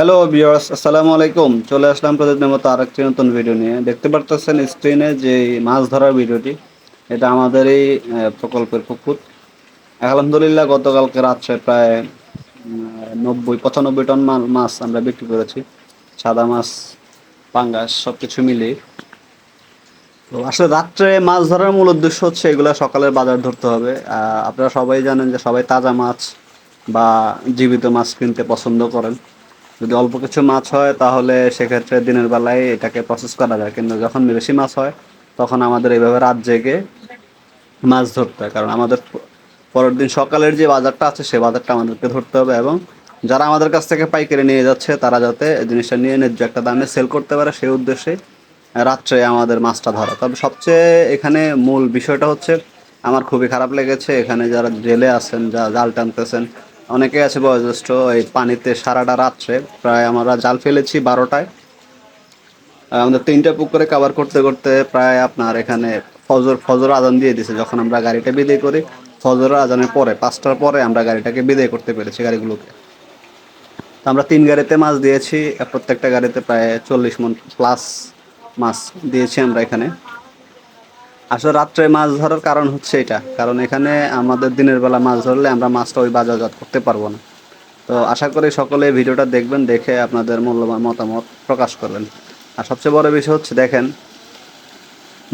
Hello viewers আসসালামু আলাইকুম। চলে আসলাম প্রতিদিনের মতো আরেকটি নতুন ভিডিও নিয়ে। দেখতে পারতেছেন স্ক্রিনে যে মাছ ধরার ভিডিওটি এটা আমাদের এই প্রকল্পের পুকুর। আলহামদুলিল্লাহ, গতকালকে রাত্রে প্রায় নব্বই, পঁচানব্বই টন মাছ আমরা বিক্রি করেছি। সাদা মাছ, পাঙ্গাস সব কিছু মিলিয়ে। তো আসলে রাত্রে মাছ ধরার মূল উদ্দেশ্য হচ্ছে এগুলা সকালের বাজার ধরতে হবে। আপনারা সবাই জানেন যে সবাই তাজা মাছ বা জীবিত মাছ কিনতে পছন্দ করেন। যদি অল্প কিছু মাছ হয়, তাহলে সেক্ষেত্রে দিনের বেলায় এটাকে প্রসেস করা যায়। কিন্তু যখন বেশি মাছ হয়, তখন আমাদের এইভাবে রাত জেগে মাছ ধরতে হয়। কারণ আমাদের পরের দিন সকালের যে বাজারটা আছে, সে বাজারটা আমাদেরকে ধরতে হবে এবং যারা আমাদের কাছ থেকে পাইকারি নিয়ে যাচ্ছে, তারা যাতে জিনিসটা নিয়ে ন্যায্য একটা দামে সেল করতে পারে, সেই উদ্দেশ্যে রাত্রে আমাদের মাছটা ধরা। তবে সবচেয়ে এখানে মূল বিষয়টা হচ্ছে, আমার খুবই খারাপ লেগেছে। এখানে যারা জেলে আছেন, যা জাল টানতেছেন অনেকে আছে বয়োজ্যেষ্ঠ, এই পানিতে সারাটা রাত্রে প্রায় আমরা জাল ফেলেছি বারোটায়। আমাদের তিনটা পুকুরে কাভার করতে করতে প্রায় আপনার এখানে ফজর ফজর আজান দিয়ে দিছে, যখন আমরা গাড়িটা বিদায় করি, ফজর আজানের পরে, পাঁচটার পরে আমরা গাড়িটাকে বিদায় করতে পেরেছি গাড়িগুলোকে। তো আমরা তিন গাড়িতে মাছ দিয়েছি, প্রত্যেকটা গাড়িতে প্রায় চল্লিশ মন প্লাস মাছ দিয়েছি আমরা এখানে। আসলে রাত্রে মাছ ধরার কারণ হচ্ছে এটা। কারণ এখানে আমাদের দিনের বেলা মাছ ধরলে আমরা মাছটা ওই বাজারজাত করতে পারব না। তো আশা করি সকলে ভিডিওটা দেখবেন, দেখে আপনাদের মূল্যবান মতামত প্রকাশ করবেন। আর সবচেয়ে বড় বিষয় হচ্ছে, দেখেন,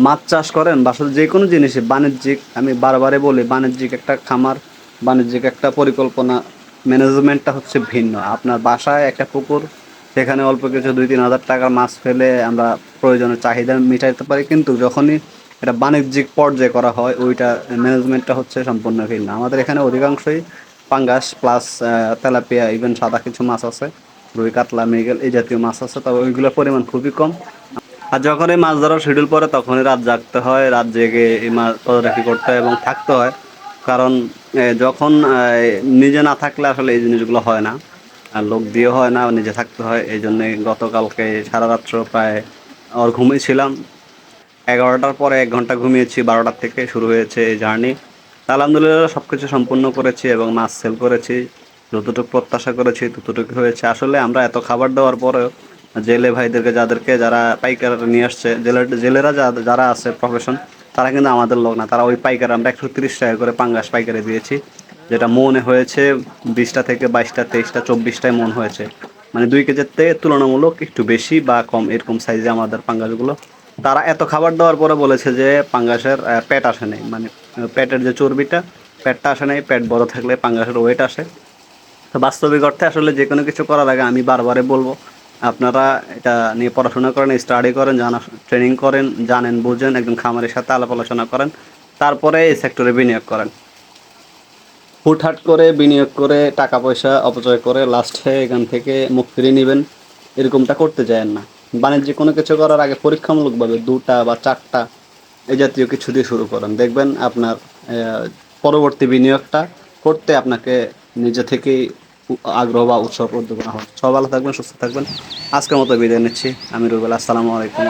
মাছ চাষ করেন বা যে কোনো জিনিসে, বাণিজ্যিক, আমি বারবারে বলি, বাণিজ্যিক একটা খামার, বাণিজ্যিক একটা পরিকল্পনা, ম্যানেজমেন্টটা হচ্ছে ভিন্ন। আপনার বাসায় একটা পুকুর, সেখানে অল্প কিছু দুই তিন হাজার টাকার মাছ ফেলে আমরা প্রয়োজনের চাহিদা মিটাইতে পারি, কিন্তু যখনই এটা বাণিজ্যিক পর্যায়ে করা হয়, ওইটা ম্যানেজমেন্টটা হচ্ছে সম্পূর্ণ ভিন্ন। আমাদের এখানে অধিকাংশই পাঙ্গাস প্লাস তেলাপিয়া ইভেন সাদা কিছু মাছ আছে, রুই, কাতলা, মৃগেল এই জাতীয় মাছ আছে, তবে ওইগুলোর পরিমাণ খুবই কম। আর যখন এই মাছ ধরার শিডিউল পরে তখনই রাত জাগতে হয়, রাত জেগে এই মাছ তদারকি করতে হয় এবং থাকতে হয়। কারণ যখন নিজে না থাকলে আসলে এই জিনিসগুলো হয় না। আর লোক দিয়ে হয় না, নিজে থাকতে হয় এই জন্যে গতকালকে সারা রাত্র প্রায় আর ঘুমিয়েছিলাম এগারোটার পরে এক ঘণ্টা ঘুমিয়েছি বারোটার থেকে শুরু হয়েছে এই জার্নি। আলহামদুলিল্লাহ সব কিছু সম্পূর্ণ করেছি এবং মাছ সেল করেছি, যতটুকু প্রত্যাশা করেছি ততটুকু হয়েছে। আসলে আমরা এত খাবার দেওয়ার পরেও জেলে ভাইদেরকে, যাদেরকে যারা পাইকার নিয়ে আসছে জেলের জেলেরা যারা আছে প্রফেশন তারা কিন্তু আমাদের লোক না। তারা ওই পাইকার, আমরা একশো তিরিশ টাকা করে পাঙ্গাস পাইকারে দিয়েছি, যেটা মনে হয়েছে বিশটা থেকে বাইশটা, তেইশটা, চব্বিশটায় মন হয়েছে। মানে দুই কেজির থেকে তুলনামূলক একটু বেশি বা কম, এরকম সাইজে আমাদের পাঙ্গাসগুলো তারা এত খাবার দেওয়ার পরে বলেছে যে পাঙ্গাসের পেট আসে নাই। মানে পেটের যে চর্বিটা, পেটটা আসে নাই, পেট বড় থাকলে পাঙ্গাসের ওয়েট আসে। তো বাস্তবিক অর্থে আসলে যে কোনো কিছু করার আগে আমি বারবারে বলব, আপনারা এটা নিয়ে পড়াশোনা করেন স্টাডি করেন, জানা ট্রেনিং করেন, জানেন, বুঝেন একজন খামারের সাথে আলাপ আলোচনা করেন, তারপরে এই সেক্টরে বিনিয়োগ করেন। হুটহাট করে বিনিয়োগ করে টাকা পয়সা অপচয় করে লাস্টে এখান থেকে মুখ ফিরিয়ে নেবেন, এরকমটা করতে চায়েন না। বাণিজ্যিক কোনো কিছু করার আগে পরীক্ষামূলকভাবে দুটা বা চারটা এই জাতীয় কিছু দিয়ে শুরু করেন। দেখবেন আপনার পরবর্তী বিনিয়োগটা করতে আপনাকে নিজে থেকেই আগ্রহ বা উৎসাহ উদ্দীপনা হয় সব ভালো থাকবেন, সুস্থ থাকবেন। আজকের মতো বিদায় নিচ্ছি। আমি রুবেল আসসালামু আলাইকুম।